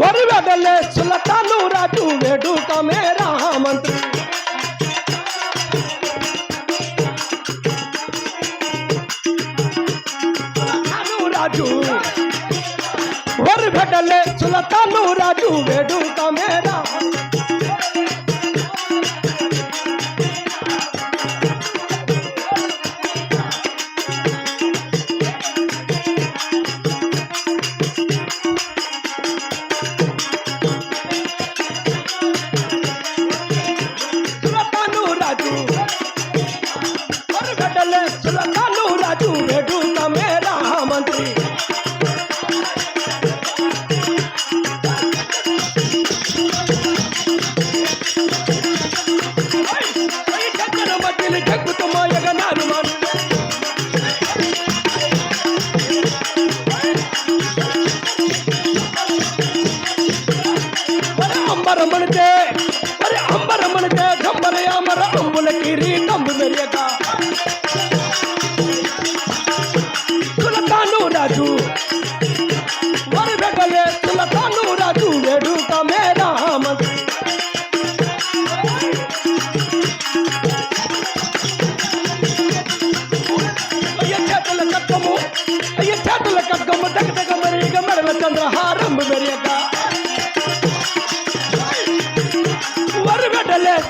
వరి వెదలే సులతాను రాజు వేడుక మేరా మంత్రి సులతాను రాజు వరి వెదలే సులతాను రాజు వేడుక మేరా Colombia.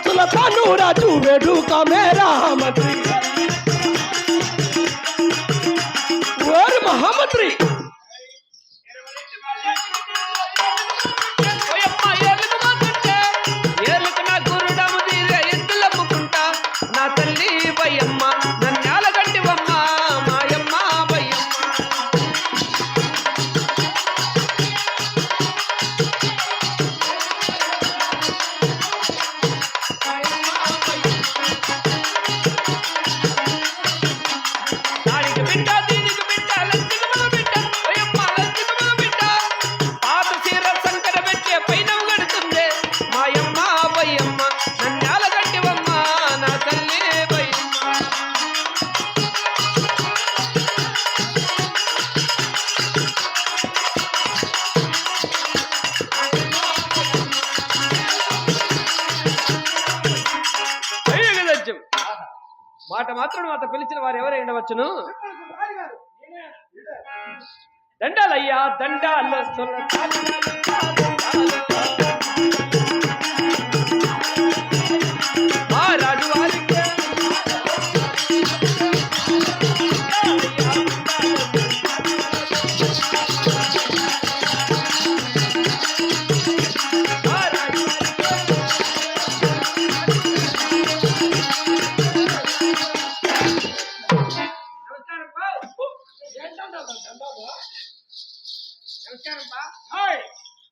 సులతాను రాజు వేడుక మేరా మంత్రి మాట మాత్రం అత పిలిచిన వారు ఎవరై ఉండవచ్చును? దండాలయ్యా దండాలు.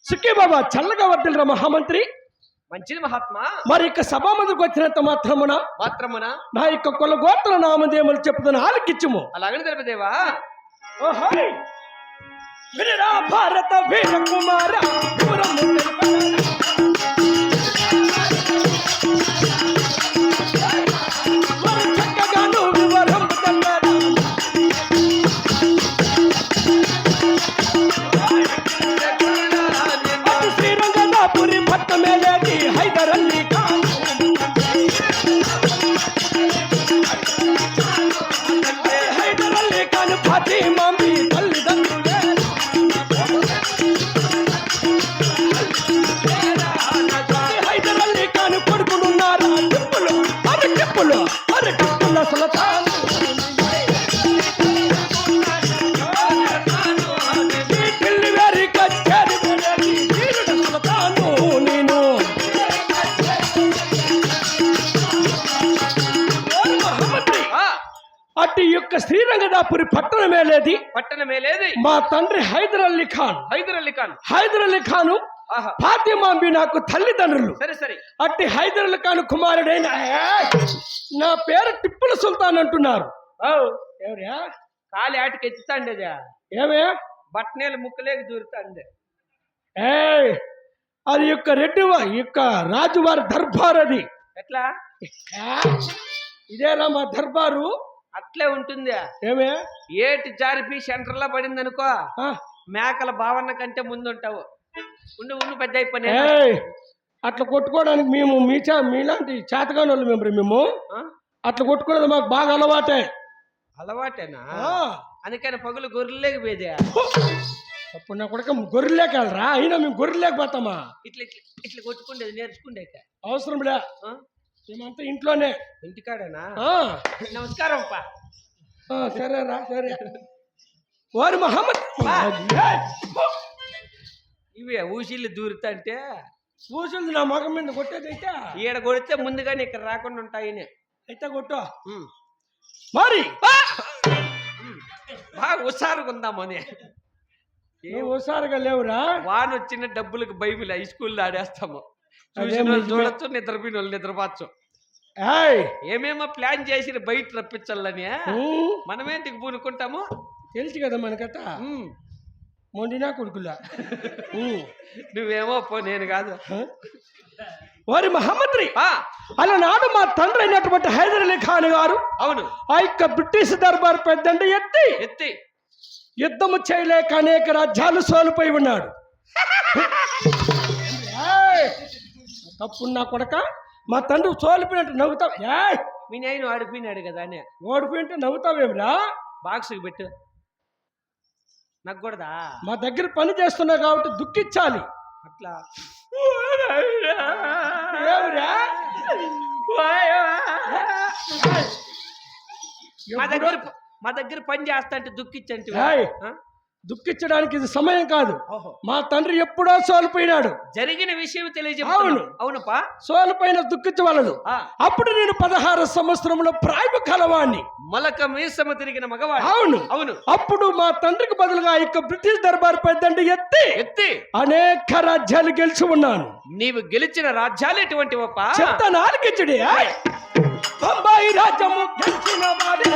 సుఖీ బాబా చల్లగా వర్దిలరా మహామంత్రి. మంచిది మహాత్మా. మరి ఇక సభా మందికి వచ్చినంత మాత్రమున? మాత్రమున? నా యొక్క కుల గోత్ర నామదేములు చెప్పుతున్న ఆలకిచ్చుము అలాగని తెలిపదేవా! వినరా భారత వీర కుమార. శ్రీరంగనాపురి పట్టణమేలేది పట్టణమేలేది మా తండ్రి హైదర్ అలీ ఖాన్. హైదర్ అలీ ఖాన్. హైదర్ అలీ ఖాను ఫాతిమాంబి నాకు తల్లిదండ్రులు. సరే సరే. అట్టి హైదర్ అలీ ఖాన్ కుమారుడైన నా పేరు టిప్పుల సుల్తాన్ అంటున్నారు. ఎవరా? కాలి ఆటికి ఎత్తుతాండేదా. ఏమే? బట్టనేలు ముక్కలేకి దూరుతాండే. ఏ అది యొక్క రెడ్డి యొక్క రాజువారి దర్బార్ అది ఎట్లా? ఏ, ఇదేరా మా దర్బారు? అట్లే ఉంటుందా. ఏమే? ఏటి జారిపి సెంటర్లో పడింది అనుకో మేకల భావన కంటే ముందు ఉంటావు ఉండు ఉండు పెద్ద అయిపోయి అట్లా కొట్టుకోవడానికి మేము మీ చే మీలాంటి చేతగాని వాళ్ళు మేము. మేము అట్లా కొట్టుకునేది మాకు బాగా అలవాటే. అలవాటేనా? అందుకని పగులు గొర్రెలేకి పోయేదే. అప్పుడు నా కొడుక గొర్రెలేక వెళ్ళరా? అయినా మేము గొర్రెలేక పోతామా? ఇట్లా ఇట్లా ఇట్లా కొట్టుకుండేది నేర్చుకుండేక. అవసరం లే? మేమంతా ఇంట్లోనే. ఇంటికాడేనా? నమస్కారం పా. ఆ, సరేరా సరే. వారి మహమ్మద్. ఇవే ఊసిళ్ళు దూరుతంటే? కూర్చుంది నా మగం మీద కొట్టేది అయితే. ఈడ కొడితే ముందుగానే ఇక్కడ రాకుండా ఉంటాయని. అయితే కొట్టు. మరి. బాగా హుషారుగా ఉందామని నువ్వు హుషారుగా లేవురా. వాన వచ్చిన డబ్బులకు బైబిల్ హై స్కూల్లో ఆడేస్తాము. చూసిన వాళ్ళు నిజమే. చూడొచ్చు నిద్రపోయిన వాళ్ళు నిద్రపోవచ్చు ఏమేమో ప్లాన్ చేసి బయట రప్పించాలని మనమేంటికి పూనుకుంటాము? తెలుసు కదా మనకట. మొండినా కొడుకులా. నువ్వేమో పో నేను కాదు? వారి మహమ్మద్రి. అలనాడు మా తండ్రి అయినటువంటి హైదర్ అలీ ఖాన్ గారు అవును. ఆ యొక్క బ్రిటిష్ దర్బార్ పెద్దండి ఎత్తి ఎత్తి. యుద్ధము చేయలేక అనేక రాజ్యాలు సోలిపోయి ఉన్నాడు! తప్పుడు నా కొడక మా తండ్రి సోలిపోయినట్టు నవ్వుతావు. ఏయ్! మీ నాయన ఆడిపోయినాడు కదా అని. ఓడిపోయింటే నవ్వుతావేమిరా? బాక్స్కి పెట్టు. నాకు కూడదా మా దగ్గర పని చేస్తున్నావు కాబట్టి దుఃఖించాలి. అట్లా? మా దగ్గర మా దగ్గర పని చేస్తా అంటే దుఃఖించంటే ఏయ్! దుఃఖించడానికి ఇది సమయం కాదు. మా తండ్రి ఎప్పుడో సోలిపోయినాడు. జరిగిన విషయం అవును. తెలియజెప్తున్నాను అవునపా సోలిపోయిన దుఃఖించవలదు. అప్పుడు నేను పదహారు సంవత్సరంలో ప్రాయము కలవాణ్ణి. మొలక మీసమ తిరిగిన మగవాడు అవును. అవును. అప్పుడు మా తండ్రికి బదులుగా యొక్క బ్రిటిష్ దర్బార్ పెద్దండి ఎత్తి ఎత్తి. అనేక రాజ్యాలు గెలిచి ఉన్నాను. నీవు గెలిచిన రాజ్యాలు ఎటువంటి చెత్త నాలుగిచ్చడి బొంబాయి రాజ్యము గెలిచిన వాడే.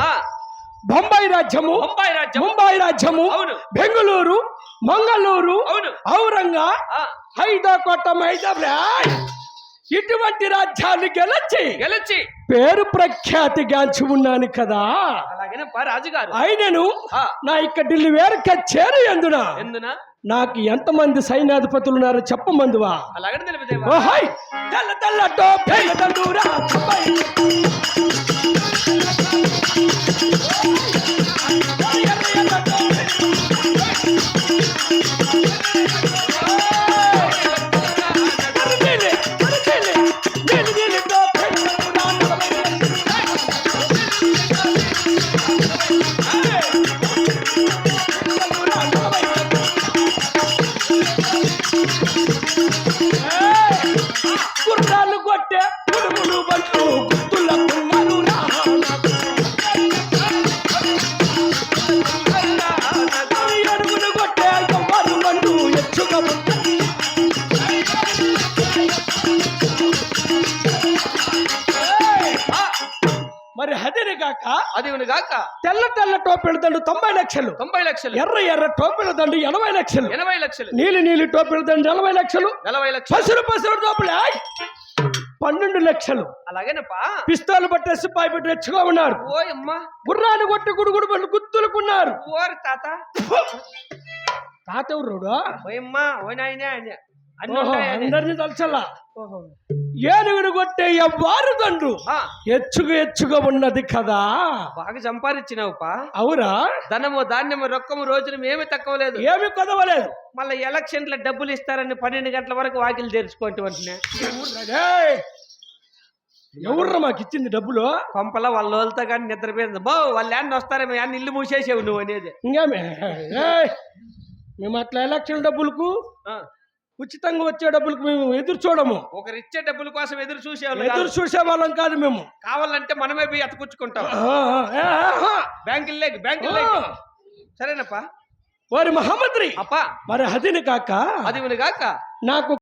ఆ, బొంబాయి రాజ్యము బొంబాయి రాజ్యం ముంబాయి రాజ్యము అవును. బెంగళూరు మంగళూరు అవును. ఔరంగా హైదరాబాద్ హైదరాబాద్. ఇటువంటి రాజ్యాలు గెలిచి గెలిచి పేరు ప్రఖ్యాతిగాంచి ఉన్నాను కదా. రాజుగారు. అయినను నా ఇక్క ఢిల్లీ వేరక చేరు ఎందున? ఎందున? నాకు ఎంతమంది సైన్యాధిపతులు ఉన్నారో చెప్పమందువా? అలాగనే తెలిపదేవా ఓహై తెల్ల తెల్ల టోపీ! హదిరి కాక అది గాక? తెల్ల తెల్ల టోపీల దండు తొంభై లక్షలు. తొంభై లక్షలు. ఎర్ర ఎర్ర టోపీల దండు ఎనభై లక్షలు. ఎనభై లక్షలు. నీలి నీలి టోపీల దండు నలభై లక్షలు. నలభై లక్షలు. పసురు పసురు టోపులు! పన్నెండు లక్షలు. అలాగేనప్పా? పిస్తాలు పట్టే సిపాయి పెట్టి రెచ్చుగా ఉన్నారు ఓ అమ్మా. గుర్రాలు కొట్టి గుడుగుడు పళ్ళు గుర్తులుకున్నారు ఓరి తాత. తాత ఎవరు ఓయమ్మా ఓ నాయనే. అందరినీ తలచల్లా ఓహో. ఏనుగును కొట్టే ఎవ్వారు దండు ఆ, ఎచ్చుగా ఎచ్చుగా ఉన్నది కదా. బాగా సంపాదించినావుపా. అవురా ధనము ధాన్యము రొక్కము రోజున ఏమి తక్కువ లేదు ఏమి కొదవలేదు మళ్ళీ ఎలక్షన్ల డబ్బులు ఇస్తారని పన్నెండు గంటల వరకు వాకిలు తెరుచుకోండి వెంటనే! ఎవర్రా మాకు ఇచ్చింది డబ్బులు? కొంపల వాళ్ళ వాళ్ళతో కానీ నిద్రపోయింది బో వాళ్ళు యాన్ని వస్తారేమో యాన్ని ఇల్లు మూసేసావు నువ్వు అనేది. ఇంకేమే? ఏయ్! మేము అట్లా ఎలక్షన్ డబ్బులకు ఉచితంగా వచ్చే డబ్బులకు మేము ఎదురు చూడము. ఒకరు ఇచ్చే డబ్బుల కోసం ఎదురు చూసేవాళ్ళు ఎదురు కాదు. చూసే వాళ్ళం కాదు మేము. కావాలంటే మనమే పోయి అతపుచ్చుకుంటాం ఆ, ఆ, ఆ, బ్యాంకుల్లోకి బ్యాంకుల్లోకి సరేనప్పా. వారి మహమ్మద్రి అప్పా. మరి అదిని కాక అది కాక. నాకు